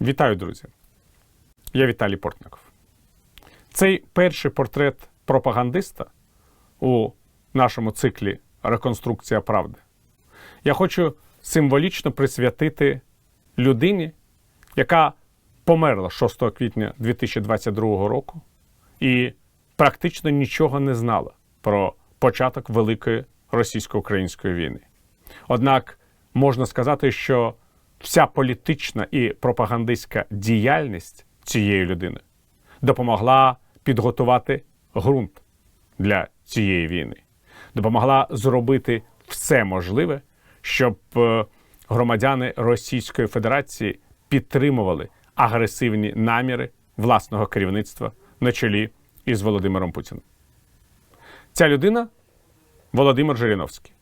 Вітаю, друзі! Я Віталій Портников. Цей перший портрет пропагандиста у нашому циклі Реконструкція правди. Я хочу символічно присвятити людині, яка померла 6 квітня 2022 року і практично нічого не знала про початок Великої російсько-української війни. Однак можна сказати, що вся політична і пропагандистська діяльність цієї людини допомогла підготувати ґрунт для цієї війни, допомогла зробити все можливе, щоб е, громадяни Російської Федерації підтримували агресивні наміри власного керівництва на чолі із Володимиром Путіним. Ця людина Володимир Жириновський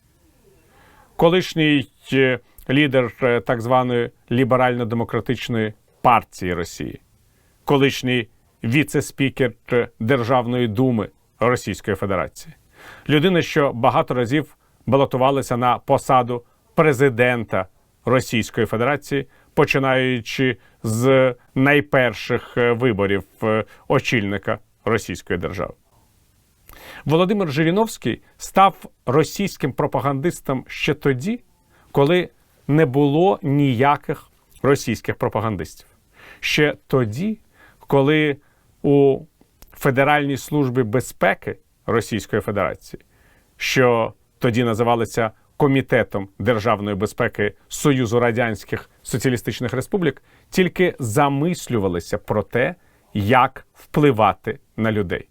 колишній е, лідер е, так званої ліберально-демократичної партії Росії, колишній віце-спікер е, Державної думи Російської Федерації, людина, що багато разів балотувалася на посаду президента Російської Федерації, починаючи з найперших е, виборів очільника Російської держави. Володимир Жириновський став російським пропагандистом ще тоді, коли не було ніяких російських пропагандистів. Ще тоді, коли у Федеральній службі безпеки Російської Федерації, що тоді називалися Комітетом державної безпеки Союзу Радянських Соціалістичних Республік, тільки замислювалися про те, як впливати на людей.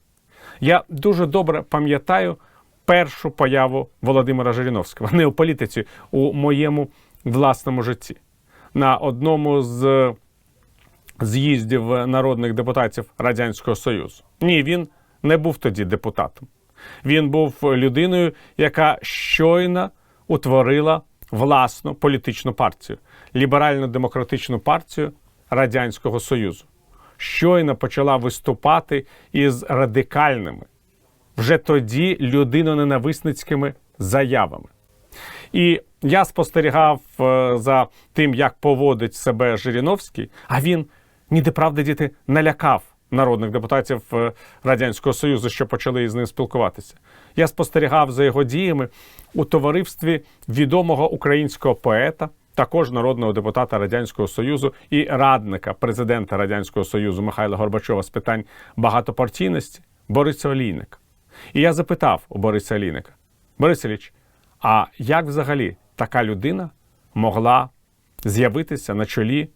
Я дуже добре пам'ятаю першу появу Володимира Жириновського не у політиці, у моєму власному житті. На одному з з'їздів народних депутатів Радянського Союзу. Ні, він не був тоді депутатом. Він був людиною, яка щойно утворила власну політичну партію ліберально-демократичну партію Радянського Союзу щойно почала виступати із радикальними, вже тоді людиноненависницькими заявами. І я спостерігав е, за тим, як поводить себе Жириновський, а він ніде правди діти налякав народних депутатів е, Радянського Союзу, що почали із ним спілкуватися. Я спостерігав за його діями у товаристві відомого українського поета також народного депутата Радянського Союзу і радника президента Радянського Союзу Михайла Горбачова з питань багатопартійності Бориса Олійника. І я запитав у Бориса Олійника, Борис Іліч, а як взагалі така людина могла з'явитися на чолі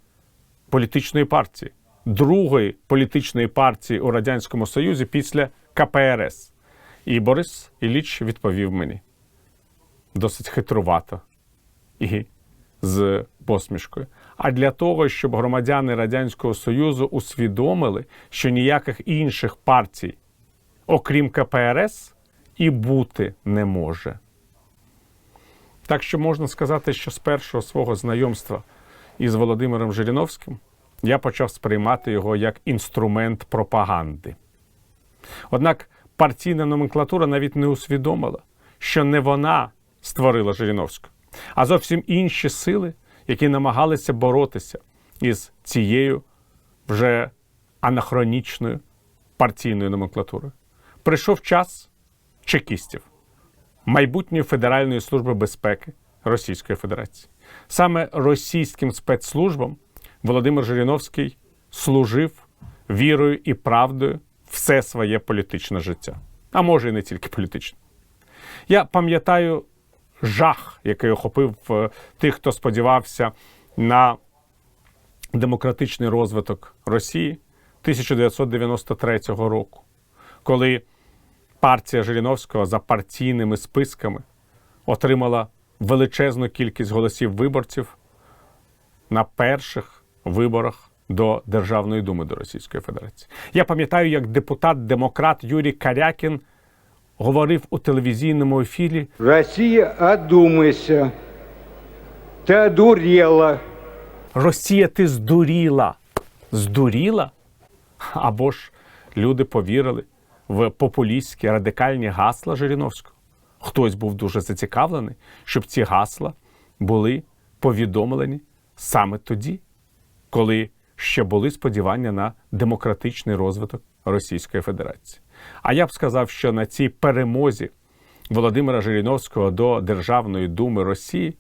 політичної партії, другої політичної партії у Радянському Союзі після КПРС? І Борис Іліч відповів мені досить хитрувато і з посмішкою, а для того, щоб громадяни Радянського Союзу усвідомили, що ніяких інших партій, окрім КПРС, і бути не може. Так що можна сказати, що з першого свого знайомства із Володимиром Жириновським я почав сприймати його як інструмент пропаганди. Однак партійна номенклатура навіть не усвідомила, що не вона створила Жириновську, а зовсім інші сили, які намагалися боротися із цією вже анахронічною партійною номенклатурою. Прийшов час чекістів, майбутньої Федеральної служби безпеки Російської Федерації. Саме російським спецслужбам Володимир Жириновський служив вірою і правдою все своє політичне життя, а може і не тільки політичне. Я пам'ятаю жах, який охопив е, тих, хто сподівався на демократичний розвиток Росії 1993 року, коли партія Жириновського за партійними списками отримала величезну кількість голосів виборців на перших виборах до Державної думи до Російської Федерації. Я пам'ятаю, як депутат-демократ Юрій Карякін говорив у телевізійному ефірі Россия, одумайся. Ты одурела. Росія, ти здуріла. Здуріла? Або ж люди повірили в популістські радикальні гасла Жириновського. Хтось був дуже зацікавлений, щоб ці гасла були повідомлені саме тоді, коли ще були сподівання на демократичний розвиток Російської Федерації. А я б сказав, що на цій перемозі Володимира Жириновського до Державної думи Росії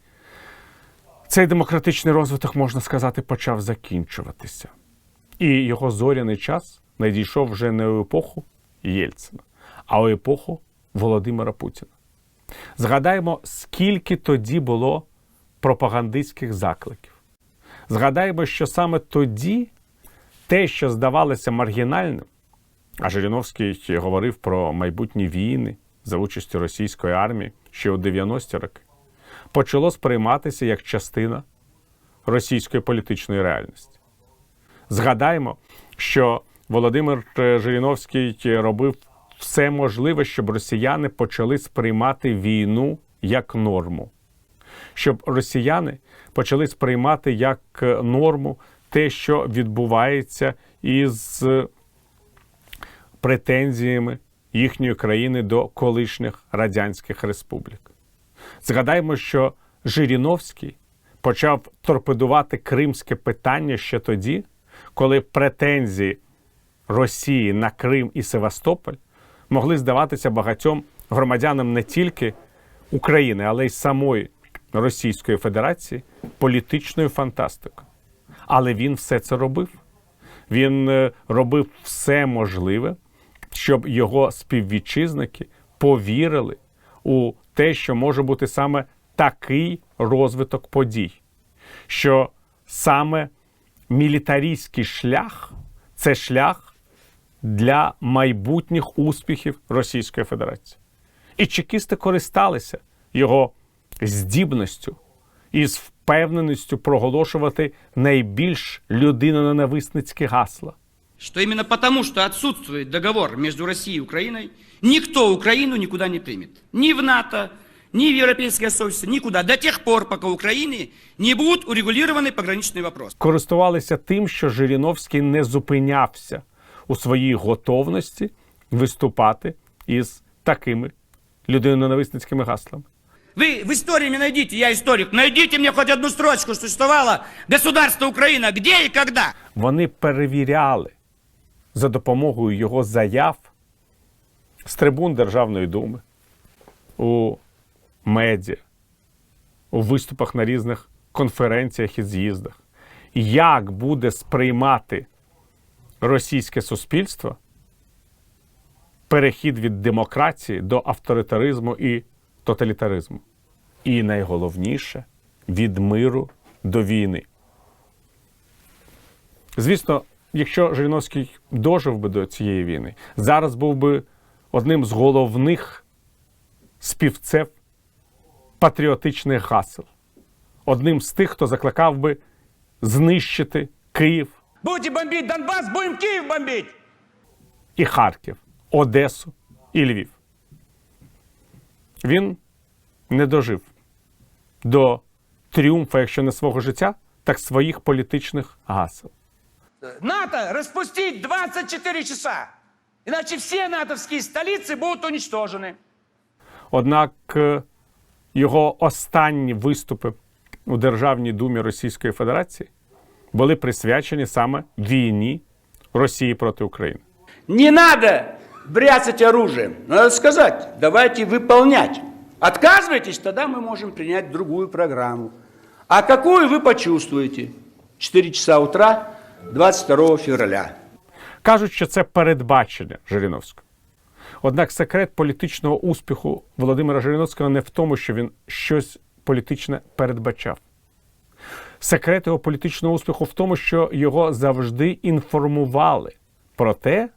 цей демократичний розвиток, можна сказати, почав закінчуватися. І його зоряний час надійшов вже не у епоху Єльцина, а у епоху Володимира Путіна. Згадаємо, скільки тоді було пропагандистських закликів. Згадаємо, що саме тоді те, що здавалося маргінальним, а Жириновський говорив про майбутні війни за участю російської армії ще у 90-ті роки, почало сприйматися як частина російської політичної реальності. Згадаємо, що Володимир е, Жириновський робив все можливе, щоб росіяни почали сприймати війну як норму, щоб росіяни почали сприймати як е, норму те, що відбувається із претензіями їхньої країни до колишніх радянських республік. Згадаємо, що Жириновський почав торпедувати кримське питання ще тоді, коли претензії Росії на Крим і Севастополь могли здаватися багатьом громадянам не тільки України, але й самої Російської Федерації політичною фантастикою. Але він все це робив. Він е, робив все можливе, щоб його співвітчизники повірили у те, що може бути саме такий розвиток подій, що саме мілітарійський шлях це шлях для майбутніх успіхів Російської Федерації. І чекісти користалися його здібністю і з впевненістю проголошувати найбільш людиноненависницькі гасла. что именно потому, что отсутствует договор между Россией и Украиной, никто Украину никуда не примет. Ни в НАТО, ни в Европейское сообщество, никуда. До тех пор, пока в Украине не будут урегулированы пограничные вопросы. користувалися тим, що Жириновський не зупинявся у своїй готовності виступати із такими людиноненависницькими гаслами. Вы в истории мне найдите, я историк, найдите мне хоть одну строчку, что существовало государство Украина, где и когда. Вони перевіряли за допомогою його заяв з трибун Державної думи у медіа, у виступах на різних конференціях і з'їздах, як буде сприймати російське суспільство перехід від демократії до авторитаризму і тоталітаризму. І найголовніше від миру до війни. Звісно, якщо Жириновський дожив би до цієї війни, зараз був би одним з головних співцев патріотичних гасел, одним з тих, хто закликав би знищити Київ Будете бомбить Донбасс, будем Киев бомбить. і Харків, Одесу і Львів. Він не дожив до тріумфа, якщо не свого життя, так своїх політичних гасел. НАТО распустить 24 часа. Иначе все натовские столицы будут уничтожены. Однак е, його останні виступи у Державній думі Російської Федерації були присвячені саме війні Росії проти України. Не надо бряцать оружием. Надо сказать, давайте выполнять. Отказываетесь, тогда мы можем принять другую программу. А какую вы почувствуете? 4 часа утра 22 февраля. Кажуть, що це передбачення Жириновського. Однак секрет політичного успіху Володимира Жириновського не в тому, що він щось політичне передбачав. Секрет його політичного успіху в тому, що його завжди інформували про те,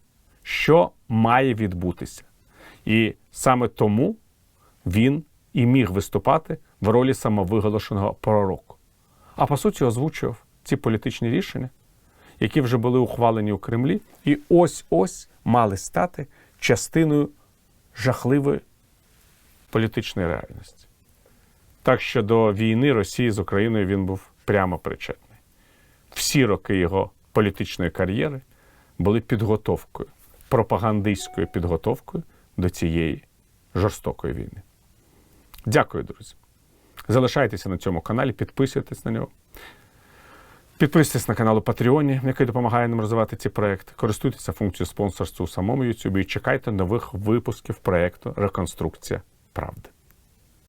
що має відбутися. І саме тому він і міг виступати в ролі самовиголошеного пророку. А по суті, озвучував ці політичні рішення, які вже були ухвалені у Кремлі, і ось ось мали стати частиною жахливої політичної реальності. Так що до війни Росії з Україною він був прямо причетний. Всі роки його політичної кар'єри були підготовкою, пропагандистською підготовкою до цієї жорстокої війни. Дякую, друзі. Залишайтеся на цьому каналі, підписуйтесь на нього. Підписуйтесь на канал у Патреоні, який допомагає нам розвивати ці проекти. Користуйтеся функцією спонсорства у самому YouTube і чекайте нових випусків проекту Реконструкція правди.